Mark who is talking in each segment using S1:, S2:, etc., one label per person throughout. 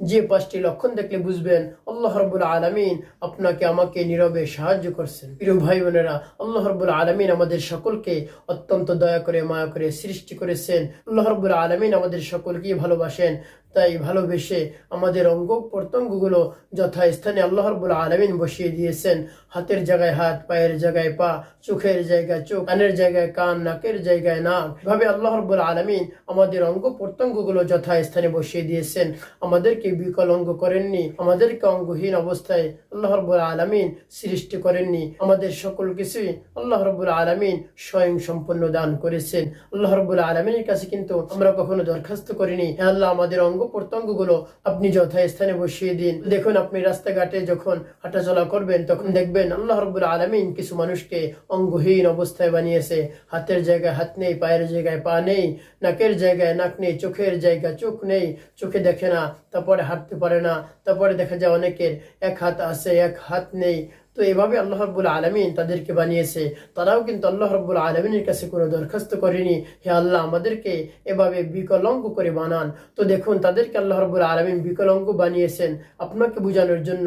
S1: যে পাঁচটি লক্ষণ দেখলে বুঝবেন, আল্লাহ রব্বুল আলমিন আপনাকে আমাকে নীরবে সাহায্য করছেন। প্রিয় ভাই বোনেরা, আল্লাহ রব্বুল আলমিন আমাদের সকলকে অত্যন্ত দয়া করে, মায়া করে সৃষ্টি করেছেন। আল্লাহ রব্বুল আলমিন আমাদের সকলকেই ভালোবাসেন। তাই ভালোবেসে আমাদের অঙ্গ প্রত্যঙ্গগুলো যথাস্থানে আল্লাহ রব্বুল আলমিন বসিয়ে দিয়েছেন। হাতের জায়গায় হাত, পায়ের জায়গায় পা, চোখের জায়গায় চোখ, কানের জায়গায় কান, নাকের জায়গায় নাক। এভাবে আল্লাহ রব্বুল আলমিন আমাদের অঙ্গ প্রত্যঙ্গগুলো যথাস্থানে বসিয়ে দিয়েছেন। আমাদেরকে বিকলঙ্গ করেননি, আমাদেরকে অঙ্গহীন অবস্থায় আল্লাহ রব্বুল আলমিন সৃষ্টি করেননি। আমাদের সকল কিছুই আল্লাহ রব্বুল আলমিন স্বয়ং সম্পন্ন দান করেছেন। আল্লাহ রব্বুল আলমিনের কাছে কিন্তু আমরা কখনো দরখাস্ত করিনি। আল্লাহ, আমাদের অঙ্গ প্রত্যঙ্গগুলো আপনি যথাস্থানে বসিয়ে দিন। দেখুন, আপনি রাস্তাঘাটে যখন হাঁটাচলা করবেন, তখন দেখবেন আল্লাহ রব্বুল আলমিন কিছু মানুষকে অঙ্গহীন অবস্থায় বানিয়েছে। হাতের জায়গায় হাত নেই, পায়ের জায়গায় পা নেই, নাকের জায়গায় নাক নেই, চোখের জায়গায় চোখ নেই, চোখে দেখে না, তারপরে হাঁটতে পারে না, তারপরে দেখা যায় অনেকের এক হাত আছে, এক হাত নেই। তো এভাবে আল্লাহ রব্বুল আলমিন তাদেরকে বানিয়েছে। তারাও কিন্তু আল্লাহ রব্বুল আলমিনের কাছে কোনো দরখাস্ত করেনি। হে আল্লাহ, আমাদেরকে এভাবে বিকলঙ্গ করে বানান। তো দেখুন, তাদেরকে আল্লাহ রব্বুল আলমিন বিকলঙ্গ বানিয়েছেন আপনাকে বোঝানোর জন্য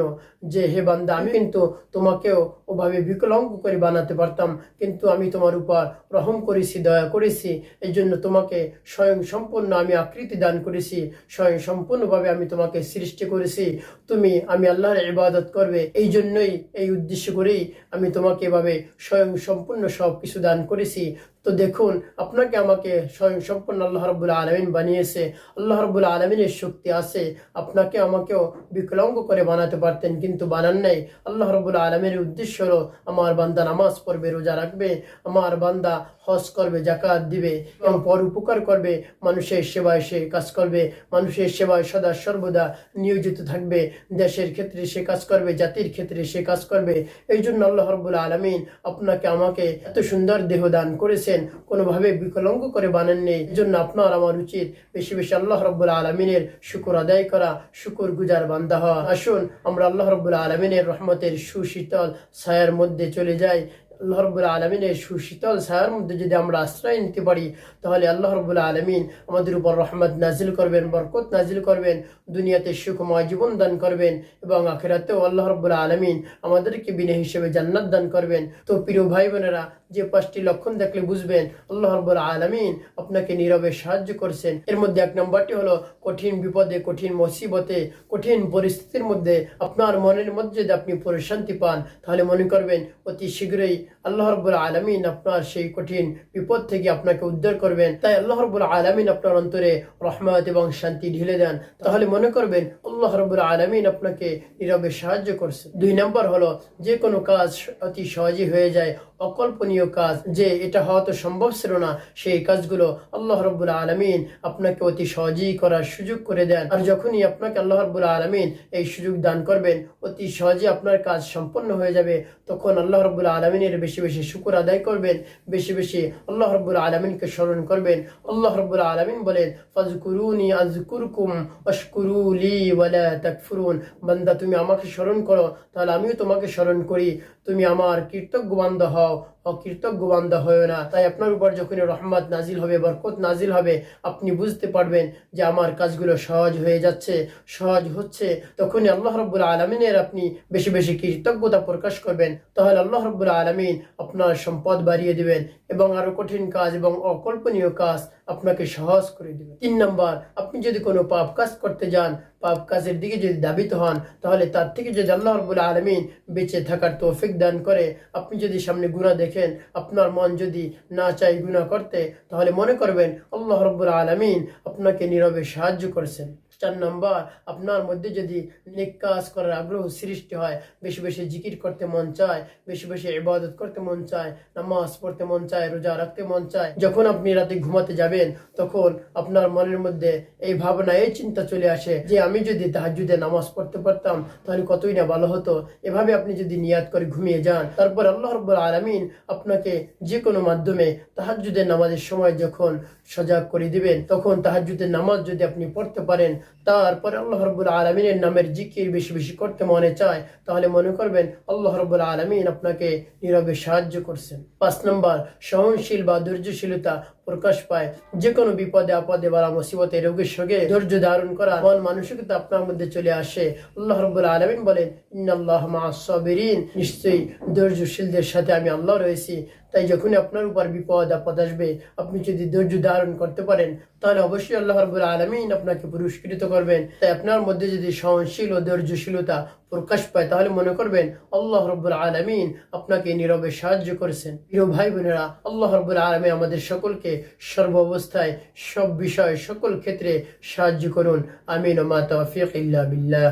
S1: যে, হে বান্দা, আমি কিন্তু তোমাকেও ওভাবে বিকলঙ্গ করে বানাতে পারতাম, কিন্তু আমি তোমার উপর রহম করেছি, দয়া করেছি। এই জন্য তোমাকে স্বয়ং সম্পূর্ণ আমি আকৃতি দান করেছি, স্বয়ং সম্পূর্ণভাবে আমি তোমাকে সৃষ্টি করেছি। তুমি, আমি আল্লাহর ইবাদত করবে। এই জন্যই এই উদ্দেশ্য করেই আমি তোমাকে এভাবে স্বয়ং সম্পূর্ণ সব কিছু দান করেছি। তো দেখুন, আপনাকে আমাকে স্বয়ং সম্পূর্ণ আল্লাহ রব্বুল আলমিন বানিয়েছে। আল্লাহ রব্বুল আলমিনের শক্তি আছে। আপনাকে আমাকেও বিকলাঙ্গ করে বানাতে পারতেন, কিন্তু বানান নাই। আল্লাহ রব্বুল আলমের উদ্দেশ্য হলো, আমার বান্দা নামাজ পড়বে, রোজা রাখবে, আমার বান্দা হজ করবে জাকাত দিবে, এবং পর উপকার করবে, মানুষের সেবায় সে কাজ করবে, মানুষের সেবায় সদা সর্বদা নিয়োজিত থাকবে, দেশের ক্ষেত্রে সে কাজ করবে, জাতির ক্ষেত্রে সে কাজ করবে। এই জন্য আল্লাহ রব্বুল আলমিন আপনাকে আমাকে এত সুন্দর দেহ দান করেছেন কোনোভাবে বিকলঙ্গ করে বানাননি জন্য আপনার আমার উচিত বেশি বেশি আল্লাহ রব্বুল আলমিনের শুকুর আদায় করা, শুকুর গুজার বান্ধা হওয়া। আসুন, আমরা আল্লাহ রব্বুল আলমিনের রহমতের সুশীতল ছায়ার মধ্যে চলে যাই। আল্লাহ রব্বুল আলমিনের সুশীতল ছায়ার মধ্যে যদি আমরা আশ্রয় নিতে পারি, তাহলে আল্লাহ রব্বুল আলমিন আমাদের উপর রহমত নাজিল করবেন, বরকত নাজিল করবেন, দুনিয়াতে সুখময় জীবন দান করবেন এবং আখেরাতেও আল্লাহ রব্বুল আলমিন আমাদেরকে বিনা হিসেবে জান্নাত দান করবেন। তো প্রিয় ভাই বোনেরা, যে পাঁচটি লক্ষণ দেখলে বুঝবেন, আল্লাহ রব্বুল আলমিন আপনাকে নীরবে সাহায্য করছেন। এর মধ্যে এক নম্বরটি হলো, কঠিন বিপদে, কঠিন মুসিবতে, কঠিন পরিস্থিতির মধ্যে আপনার মনের মধ্যে যদি আপনি প্রশান্তি পান, তাহলে মনে করবেন, অতি শীঘ্রই আল্লাহ রব্বুল আলমিন আপনার সেই কঠিন বিপদ থেকে আপনাকে উদ্ধার করবেন। তাই আল্লাহ রব্বুল আলমিন আপনার অন্তরে রহমত এবং শান্তি ঢেলে দেন। তাহলে মনে করবেন, আল্লাহ রব্বুল আলমিন আপনাকে নীরবে সাহায্য করছে। দুই নম্বর হলো, যে কোনো কাজ অতি সহজে হয়ে যায়। অকল্পনীয় কাজ যে এটা হওয়া তো সম্ভব ছিল না, সেই কাজগুলো আল্লাহ রব্বুল আলমিন আপনাকে অতি সহজেই করার সুযোগ করে দেন। আর যখনই আপনাকে আল্লাহ রব্বুল আলমিন এই সুযোগ দান করবেন, অতি সহজে আপনার কাজ সম্পন্ন হয়ে যাবে। তখন আল্লাহ রব্বুল আলমিনের বেশি বেশি শুকুর আদায় করবেন, বেশি বেশি আল্লাহ রব্বুল আলমিনকে স্মরণ করবেন। আল্লাহ রব্বুল আলমিন বলেন, ফাজকুরুনি আজকুরকুম অশকুরুলি ওয়ালা তাকফুরুন। বান্দা, তুমি আমাকে স্মরণ করো, তাহলে আমিও তোমাকে স্মরণ করি। তুমি আমার কৃতজ্ঞ বান্দা হও অকৃতজ্ঞ বান্দা হয়েও না। তাই আপনার উপর যখন রহমত নাজিল হবে, বরকত নাজিল হবে, আপনি বুঝতে পারবেন যে আমার কাজগুলো সহজ হয়ে যাচ্ছে, সহজ হচ্ছে। তখনই আল্লাহ রব্বুল আলমিনের আপনি বেশি বেশি কৃতজ্ঞতা প্রকাশ করবেন। তাহলে আল্লাহ রব্বুল আলমিন আপনার সম্পদ বাড়িয়ে দিবেন এবং আরও কঠিন কাজ এবং অকল্পনীয় কাজ আপনাকে সহজ করে দিবেন। তিন নম্বর, আপনি যদি কোনো পাপ কাজ করতে যান, পাপ কাজের দিকে যদি দাবিত হন, তাহলে তার থেকে যদি আল্লাহ রব্বুল আলমিন বেঁচে থাকার তৌফিক দান করে, আপনি যদি সামনে গুণা দেখেন আপনার মন যদি না চাই গুণা করতে, তাহলে মনে করবেন, আল্লাহ রব্বুল আলমিন আপনাকে নীরবে সাহায্য করছেন। চার নম্বর, আপনার মধ্যে যদি নেক কাজ করার আগ্রহ সৃষ্টি হয়, বেশি বেশি জিকির করতে মন চায়, বেশি বেশি ইবাদত করতে মন চায়, নামাজ পড়তে মন চায়, রোজা রাখতে মন চায়, যখন আপনি রাতে ঘুমাতে যাবেন, তখন আপনার মনের মধ্যে এই ভাবনা, এই চিন্তা চলে আসে যে আমি যদি তাহাজুদে নামাজ পড়তে পারতাম, তাহলে কতই না ভালো হতো। এভাবে আপনি যদি নিয়াত করে ঘুমিয়ে যান, তারপর আল্লাহ রব্বুল আলমিন আপনাকে যে কোনো মাধ্যমে তাহাজুদের নামাজের সময় যখন সজাগ করে দিবেন, তখন তাহাজুদের নামাজ যদি আপনি পড়তে পারেন তারপরে আল্লাহ রব্বুল আলমিনের নামের জিকির বেশি বেশি করতে মনে চায়, তাহলে মনে করবেন আল্লাহ রব্বুল আলমিন আপনাকে নীরবে সাহায্য করছেন। পাঁচ নম্বর, সহনশীল বা ধৈর্যশীলতা প্রকাশ পায়। যে কোনো বিপদে, আপদে বা মুসিবতে রোগের সঙ্গে ধৈর্য ধারণ করা মন মানসিকতা আপনার মধ্যে চলে আসে। আল্লাহ রব্বুল আলমিন বলেন, ইন্নাল্লাহ মাসাবিরিন নিশ্চয়ই ধৈর্যশীলদের সাথে আমি আল্লাহ রয়েছি। তাই যখনই আপনার উপর বিপদ, আপদ আসবে, আপনি যদি ধৈর্য ধারণ করতে পারেন, তাহলে অবশ্যই আল্লাহ রব্বুল আলমিন আপনাকে পুরস্কৃত করবেন। তাই আপনার মধ্যে যদি সহনশীল ও ধৈর্যশীলতা প্রকাশ পায়, তাহলে মনে করবেন আল্লাহ রব্বুল আলমিন আপনাকে নীরবে সাহায্য করেছেন। প্রিয় ভাই বোনেরা, আল্লাহ রব্বুল আলমী আমাদের সকলকে সর্ব অবস্থায় সব বিষয় সকল ক্ষেত্রে সাহায্য করুন। আমিন মা তৌফিক ইল্লা বিল্লাহ।